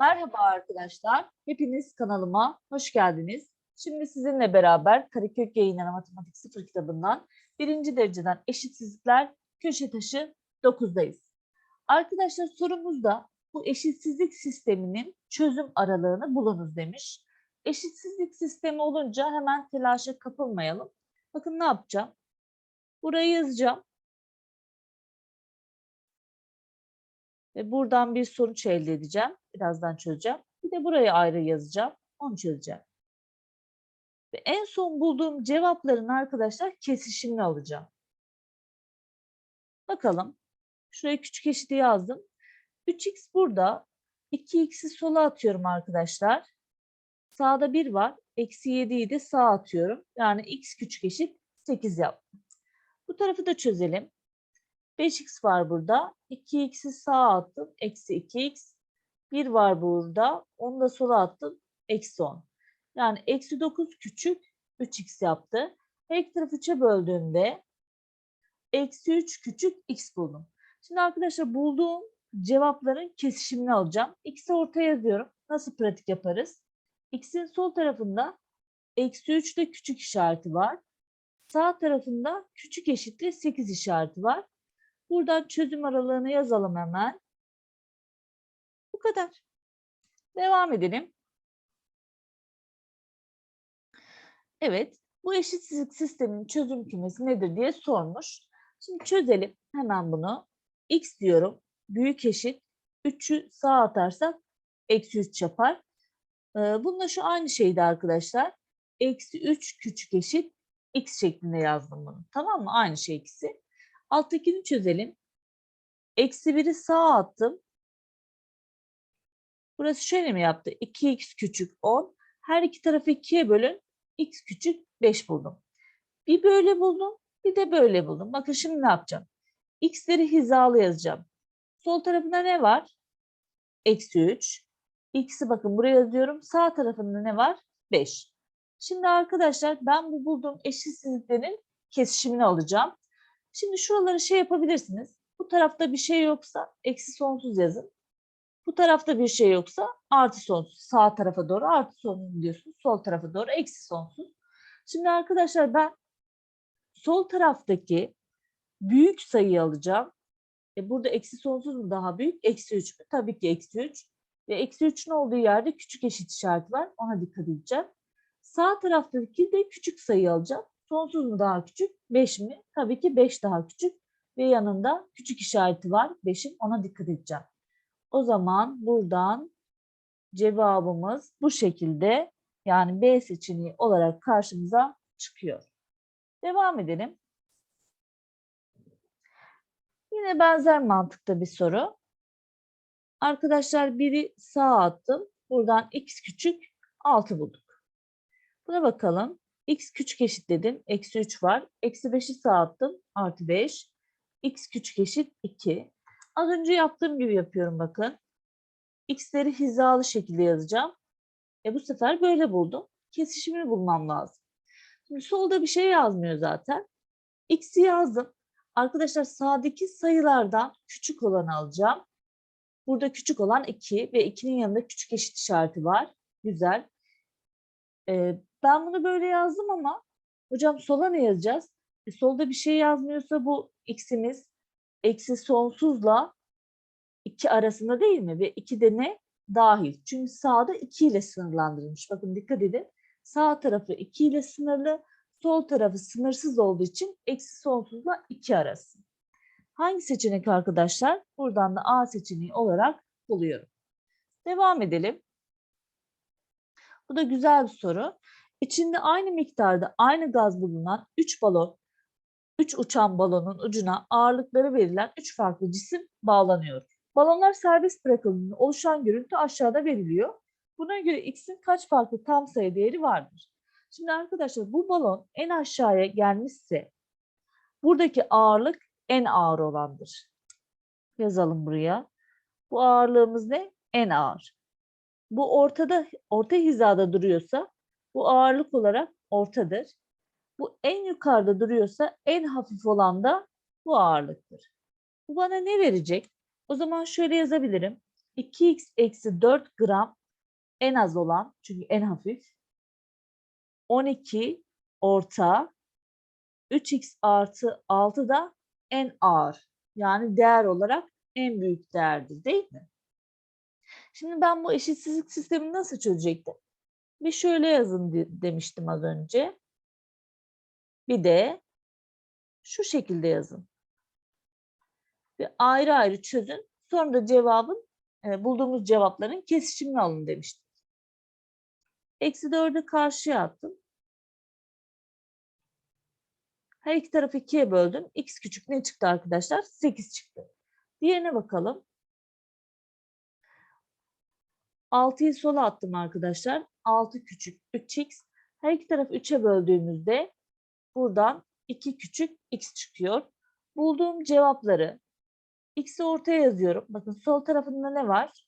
Merhaba arkadaşlar. Hepiniz kanalıma hoş geldiniz. Şimdi sizinle beraber Karakök Yayınları Matematik 0 kitabından birinci dereceden eşitsizlikler köşe taşı 9'dayız. Arkadaşlar sorumuzda bu eşitsizlik sisteminin çözüm aralığını bulunuz demiş. Eşitsizlik sistemi olunca hemen telaşa kapılmayalım. Bakın ne yapacağım? Burayı yazacağım. Ve buradan bir sonuç elde edeceğim. Birazdan çözeceğim. Bir de burayı ayrı yazacağım. Onu çözeceğim. Ve en son bulduğum cevapların arkadaşlar kesişimini alacağım. Bakalım. Şuraya küçük eşiti yazdım. 3x burada. 2x'i sola atıyorum arkadaşlar. Sağda 1 var. Eksi 7'yi de sağa atıyorum. Yani x küçük eşit 8 yaptım. Bu tarafı da çözelim. 5x var burada. 2x'i sağa attım. Eksi 2x. 1 var burada. Onu da sola attım. Eksi 10. Yani eksi 9 küçük 3x yaptı. Her tarafı 3'e böldüğümde eksi 3 küçük x buldum. Şimdi arkadaşlar bulduğum cevapların kesişimini alacağım. X'i ortaya yazıyorum. Nasıl pratik yaparız? X'in sol tarafında eksi 3 ile küçük işareti var. Sağ tarafında küçük eşitli 8 işareti var. Buradan çözüm aralığını yazalım hemen. Bu kadar. Devam edelim. Evet, bu eşitsizlik sisteminin çözüm kümesi nedir diye sormuş. Şimdi çözelim hemen bunu. X diyorum, büyük eşit. 3'ü sağa atarsak eksi 3 yapar. Ee, bununla şu aynı şeydi arkadaşlar. Eksi 3 küçük eşit x şeklinde yazdım bunu. Tamam mı? Aynı şey ikisi. Alttakini çözelim. Eksi 1'i sağa attım. Burası şöyle mi yaptı? 2x küçük 10. Her iki tarafı 2'ye bölün. x küçük 5 buldum. Bir böyle buldum. Bir de böyle buldum. Bakın şimdi ne yapacağım? x'leri hizalı yazacağım. Sol tarafında ne var? Eksi 3. x'i bakın buraya yazıyorum. Sağ tarafında ne var? 5. Şimdi arkadaşlar ben bu bulduğum eşitsizliklerin kesişimini alacağım. Şimdi şuraları şey yapabilirsiniz. Bu tarafta bir şey yoksa eksi sonsuz yazın. Bu tarafta bir şey yoksa artı sonsuz. Sağ tarafa doğru artı sonsuz diyorsunuz. Sol tarafa doğru eksi sonsuz. Şimdi arkadaşlar ben sol taraftaki büyük sayıyı alacağım. E burada eksi sonsuz mu daha büyük? Eksi 3 mü? Tabii ki eksi 3. Ve eksi 3'ün olduğu yerde küçük eşit işareti var. Ona dikkat edeceğim. Sağ taraftaki de küçük sayı alacağım. Sonsuz mu daha küçük? 5 mi? Tabii ki 5 daha küçük. Ve yanında küçük işareti var. 5'in ona dikkat edeceğim. O zaman buradan cevabımız bu şekilde yani B seçeneği olarak karşımıza çıkıyor. Devam edelim. Yine benzer mantıkta bir soru. Arkadaşlar biri sağa attım. Buradan x küçük 6 bulduk. Buna bakalım. X küçük eşit dedim. Eksi 3 var. Eksi 5'i sağa attım. Artı 5. x küçük eşit 2. Az önce yaptığım gibi yapıyorum bakın. x'leri hizalı şekilde yazacağım. E bu sefer böyle buldum. Kesişimini bulmam lazım. Şimdi solda bir şey yazmıyor zaten. x'i yazdım. Arkadaşlar sağdaki sayılardan küçük olanı alacağım. Burada küçük olan 2 ve 2'nin yanında küçük eşit işareti var. Güzel. Ee, ben bunu böyle yazdım ama hocam sola ne yazacağız? E, solda bir şey yazmıyorsa bu x'imiz eksi sonsuzla 2 arasında değil mi? Ve 2 de ne? Dahil. Çünkü sağda 2 ile sınırlandırılmış. Bakın dikkat edin. Sağ tarafı 2 ile sınırlı. Sol tarafı sınırsız olduğu için eksi sonsuzla 2 arası. Hangi seçenek arkadaşlar? Buradan da A seçeneği olarak buluyorum. Devam edelim. Bu da güzel bir soru. İçinde aynı miktarda aynı gaz bulunan 3 balon, 3 uçan balonun ucuna ağırlıkları verilen 3 farklı cisim bağlanıyor. Balonlar serbest bırakıldığında oluşan görüntü aşağıda veriliyor. Buna göre x'in kaç farklı tam sayı değeri vardır? Şimdi arkadaşlar bu balon en aşağıya gelmişse buradaki ağırlık en ağır olandır. Yazalım buraya. Bu ağırlığımız ne? En ağır. Bu ortada, orta hizada duruyorsa bu ağırlık olarak ortadır. Bu en yukarıda duruyorsa en hafif olan da bu ağırlıktır. Bu bana ne verecek? O zaman şöyle yazabilirim. 2x eksi 4 gram en az olan çünkü en hafif 12 orta 3x artı 6 da en ağır yani değer olarak en büyük değerdir değil mi? Şimdi ben bu eşitsizlik sistemini nasıl çözecektim? Bir şöyle yazın de- demiştim az önce. Bir de şu şekilde yazın. Bir ayrı ayrı çözün. Sonra da cevabın e, bulduğumuz cevapların kesişimini alın demiştim. Eksi 4'ü karşıya attım. Her iki tarafı ikiye böldüm. X küçük ne çıktı arkadaşlar? 8 çıktı. Diğerine bakalım. 6'yı sola attım arkadaşlar. 6 küçük 3x. Her iki tarafı 3'e böldüğümüzde buradan 2 küçük x çıkıyor. Bulduğum cevapları x'i ortaya yazıyorum. Bakın sol tarafında ne var?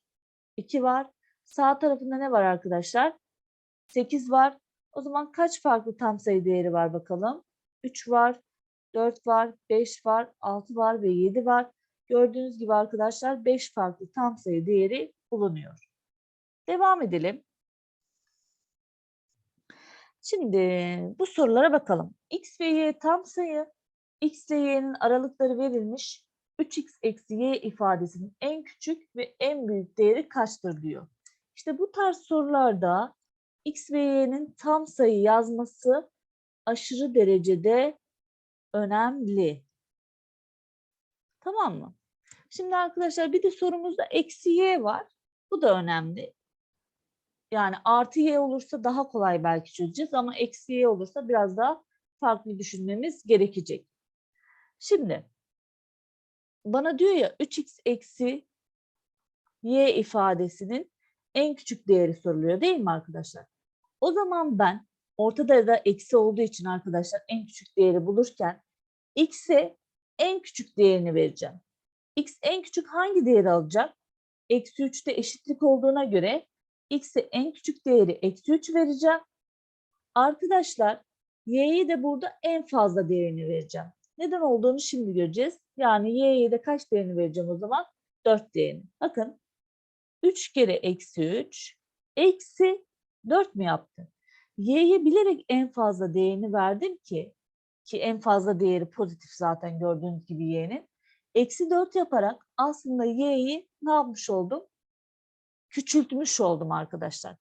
2 var. Sağ tarafında ne var arkadaşlar? 8 var. O zaman kaç farklı tam sayı değeri var bakalım? 3 var, 4 var, 5 var, 6 var ve 7 var. Gördüğünüz gibi arkadaşlar 5 farklı tam sayı değeri bulunuyor. Devam edelim. Şimdi bu sorulara bakalım. X ve Y tam sayı. X ile Y'nin aralıkları verilmiş. 3x eksi y ifadesinin en küçük ve en büyük değeri kaçtır diyor. İşte bu tarz sorularda x ve y'nin tam sayı yazması aşırı derecede önemli. Tamam mı? Şimdi arkadaşlar bir de sorumuzda eksi y var. Bu da önemli. Yani artı y olursa daha kolay belki çözeceğiz ama eksi y olursa biraz daha farklı düşünmemiz gerekecek. Şimdi bana diyor ya 3x eksi y ifadesinin en küçük değeri soruluyor değil mi arkadaşlar? O zaman ben ortada da eksi olduğu için arkadaşlar en küçük değeri bulurken x'e en küçük değerini vereceğim. x en küçük hangi değeri alacak? Eksi 3'te eşitlik olduğuna göre x'e en küçük değeri eksi 3 vereceğim. Arkadaşlar y'yi de burada en fazla değerini vereceğim. Neden olduğunu şimdi göreceğiz. Yani y'ye de kaç değerini vereceğim o zaman? 4 değerini. Bakın 3 kere eksi 3 eksi 4 mü yaptı? Y'ye bilerek en fazla değerini verdim ki ki en fazla değeri pozitif zaten gördüğünüz gibi y'nin. Eksi 4 yaparak aslında y'yi ne yapmış oldum? Küçültmüş oldum arkadaşlar.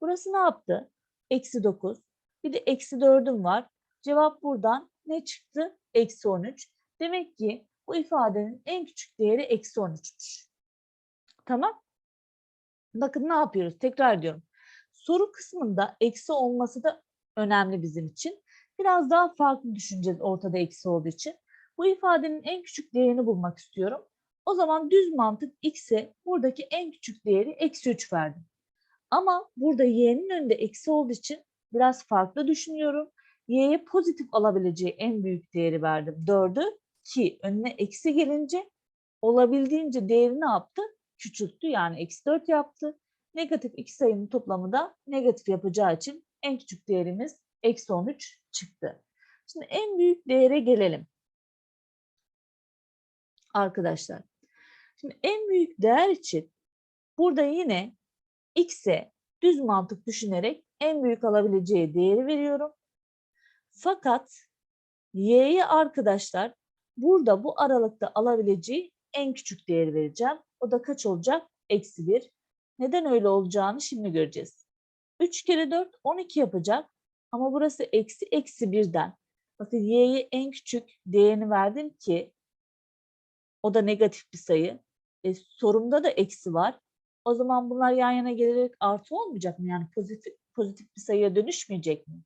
Burası ne yaptı? Eksi 9. Bir de eksi 4'üm var. Cevap buradan ne çıktı? Eksi 13. Demek ki bu ifadenin en küçük değeri eksi 13'müş. Tamam. Bakın ne yapıyoruz? Tekrar diyorum. Soru kısmında eksi olması da önemli bizim için. Biraz daha farklı düşüneceğiz ortada eksi olduğu için. Bu ifadenin en küçük değerini bulmak istiyorum. O zaman düz mantık x'e buradaki en küçük değeri eksi 3 verdim. Ama burada y'nin önünde eksi olduğu için biraz farklı düşünüyorum. y'ye pozitif alabileceği en büyük değeri verdim. 4'ü ki önüne eksi gelince olabildiğince değeri ne yaptı? Küçülttü yani eksi 4 yaptı. Negatif iki sayının toplamı da negatif yapacağı için en küçük değerimiz eksi 13 çıktı. Şimdi en büyük değere gelelim. Arkadaşlar. Şimdi en büyük değer için burada yine x'e düz mantık düşünerek en büyük alabileceği değeri veriyorum. Fakat y'ye arkadaşlar burada bu aralıkta alabileceği en küçük değeri vereceğim. O da kaç olacak? Eksi 1. Neden öyle olacağını şimdi göreceğiz. 3 kere 4 12 yapacak. Ama burası eksi eksi 1'den. Bakın y'ye en küçük değerini verdim ki o da negatif bir sayı. E, sorumda da eksi var. O zaman bunlar yan yana gelerek artı olmayacak mı? Yani pozitif, pozitif bir sayıya dönüşmeyecek mi?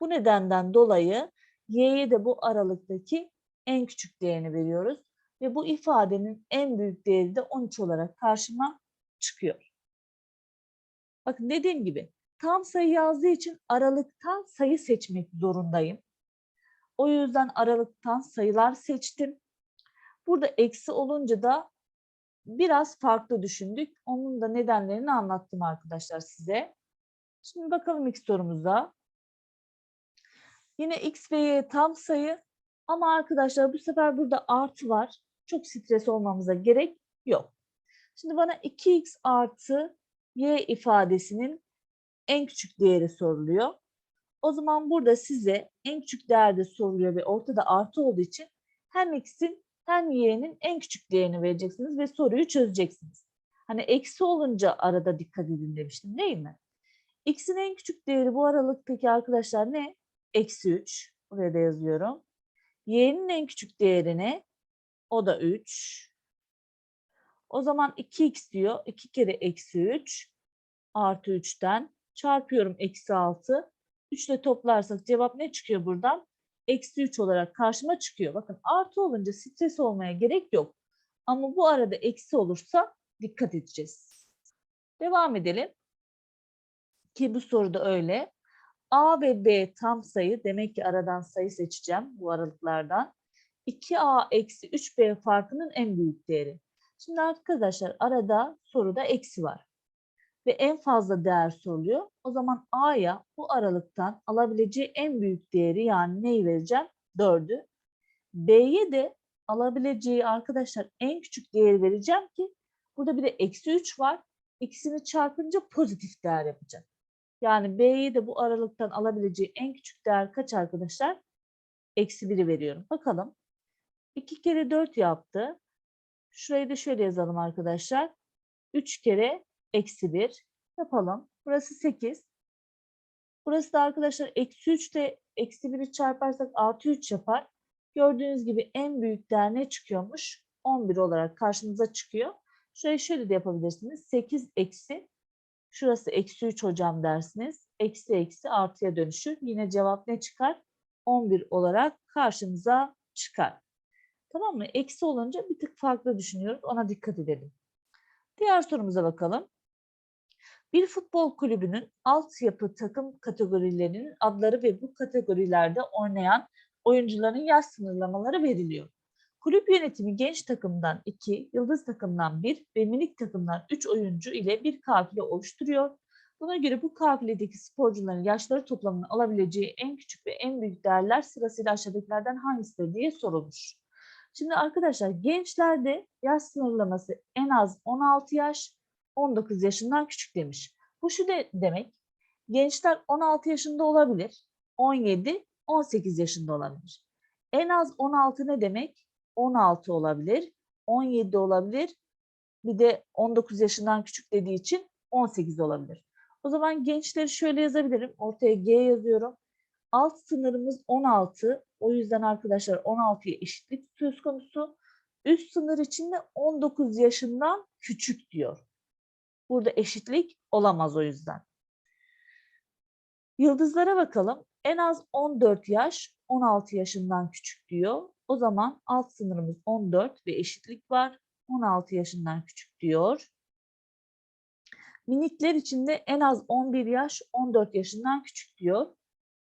Bu nedenden dolayı y'ye de bu aralıktaki en küçük değerini veriyoruz. Ve bu ifadenin en büyük değeri de 13 olarak karşıma çıkıyor. Bakın dediğim gibi tam sayı yazdığı için aralıktan sayı seçmek zorundayım. O yüzden aralıktan sayılar seçtim. Burada eksi olunca da biraz farklı düşündük. Onun da nedenlerini anlattım arkadaşlar size. Şimdi bakalım ilk sorumuza. Yine x ve y tam sayı ama arkadaşlar bu sefer burada artı var. Çok stres olmamıza gerek yok. Şimdi bana 2x artı y ifadesinin en küçük değeri soruluyor. O zaman burada size en küçük değerde soruluyor ve ortada artı olduğu için hem x'in hem y'nin en küçük değerini vereceksiniz ve soruyu çözeceksiniz. Hani eksi olunca arada dikkat edin demiştim değil mi? X'in en küçük değeri bu aralıktaki arkadaşlar ne? Eksi 3. Buraya da yazıyorum. Y'nin en küçük değeri ne? O da 3. O zaman 2x diyor. 2 kere eksi 3 artı 3'ten çarpıyorum eksi 6. 3 ile toplarsak cevap ne çıkıyor buradan? Eksi 3 olarak karşıma çıkıyor. Bakın artı olunca stres olmaya gerek yok. Ama bu arada eksi olursa dikkat edeceğiz. Devam edelim. Ki bu soruda öyle. A ve B tam sayı. Demek ki aradan sayı seçeceğim bu aralıklardan. 2A eksi 3B farkının en büyük değeri. Şimdi arkadaşlar arada soruda eksi var. Ve en fazla değer soruluyor. O zaman A'ya bu aralıktan alabileceği en büyük değeri yani neyi vereceğim? 4'ü. B'ye de alabileceği arkadaşlar en küçük değeri vereceğim ki burada bir de eksi 3 var. İkisini çarpınca pozitif değer yapacak. Yani B'ye de bu aralıktan alabileceği en küçük değer kaç arkadaşlar? Eksi 1'i veriyorum. Bakalım. 2 kere 4 yaptı. Şurayı da şöyle yazalım arkadaşlar. 3 kere eksi 1 yapalım. Burası 8. Burası da arkadaşlar eksi 3 de eksi 1'i çarparsak artı 3 yapar. Gördüğünüz gibi en büyük değer ne çıkıyormuş? 11 olarak karşınıza çıkıyor. Şurayı şöyle de yapabilirsiniz. 8 eksi Şurası eksi 3 hocam dersiniz. Eksi eksi artıya dönüşür. Yine cevap ne çıkar? 11 olarak karşımıza çıkar. Tamam mı? Eksi olunca bir tık farklı düşünüyoruz. Ona dikkat edelim. Diğer sorumuza bakalım. Bir futbol kulübünün altyapı takım kategorilerinin adları ve bu kategorilerde oynayan oyuncuların yaş sınırlamaları veriliyor. Kulüp yönetimi genç takımdan 2, yıldız takımdan 1 ve minik takımdan 3 oyuncu ile bir kafile oluşturuyor. Buna göre bu kafiledeki sporcuların yaşları toplamını alabileceği en küçük ve en büyük değerler sırasıyla aşağıdakilerden hangisidir diye sorulmuş. Şimdi arkadaşlar gençlerde yaş sınırlaması en az 16 yaş, 19 yaşından küçük demiş. Bu şu de demek, gençler 16 yaşında olabilir, 17, 18 yaşında olabilir. En az 16 ne demek? 16 olabilir, 17 olabilir, bir de 19 yaşından küçük dediği için 18 olabilir. O zaman gençleri şöyle yazabilirim. Ortaya G yazıyorum. Alt sınırımız 16. O yüzden arkadaşlar 16'ya eşitlik söz konusu. Üst sınır içinde 19 yaşından küçük diyor. Burada eşitlik olamaz o yüzden. Yıldızlara bakalım. En az 14 yaş 16 yaşından küçük diyor. O zaman alt sınırımız 14 ve eşitlik var. 16 yaşından küçük diyor. Minikler için de en az 11 yaş 14 yaşından küçük diyor.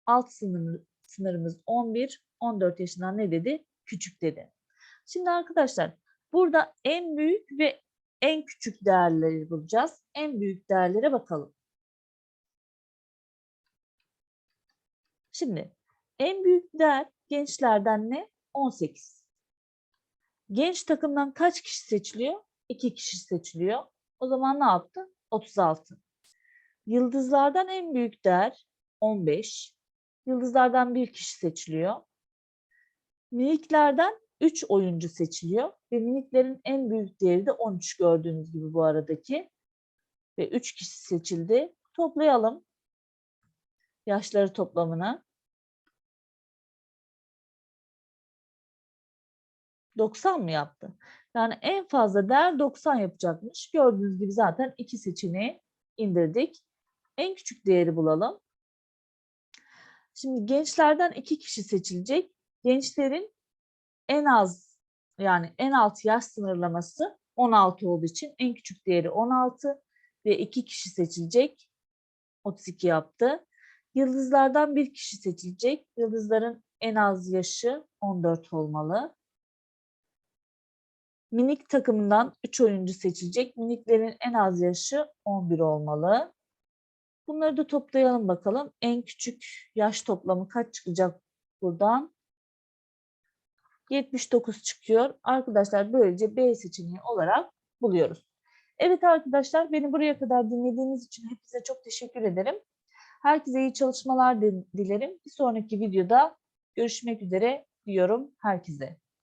Alt sınırımız, sınırımız 11, 14 yaşından ne dedi? Küçük dedi. Şimdi arkadaşlar burada en büyük ve en küçük değerleri bulacağız. En büyük değerlere bakalım. Şimdi en büyük değer gençlerden ne? 18. Genç takımdan kaç kişi seçiliyor? 2 kişi seçiliyor. O zaman ne yaptı? 36. Yıldızlardan en büyük değer 15. Yıldızlardan bir kişi seçiliyor. Miniklerden 3 oyuncu seçiliyor ve miniklerin en büyük değeri de 13 gördüğünüz gibi bu aradaki. Ve 3 kişi seçildi. Toplayalım yaşları toplamını. 90 mı yaptı? Yani en fazla değer 90 yapacakmış. Gördüğünüz gibi zaten iki seçeneği indirdik. En küçük değeri bulalım. Şimdi gençlerden iki kişi seçilecek. Gençlerin en az yani en alt yaş sınırlaması 16 olduğu için en küçük değeri 16 ve iki kişi seçilecek. 32 yaptı. Yıldızlardan bir kişi seçilecek. Yıldızların en az yaşı 14 olmalı. Minik takımından 3 oyuncu seçilecek. Miniklerin en az yaşı 11 olmalı. Bunları da toplayalım bakalım. En küçük yaş toplamı kaç çıkacak buradan? 79 çıkıyor. Arkadaşlar böylece B seçeneği olarak buluyoruz. Evet arkadaşlar beni buraya kadar dinlediğiniz için hepinize çok teşekkür ederim. Herkese iyi çalışmalar dilerim. Bir sonraki videoda görüşmek üzere diyorum herkese.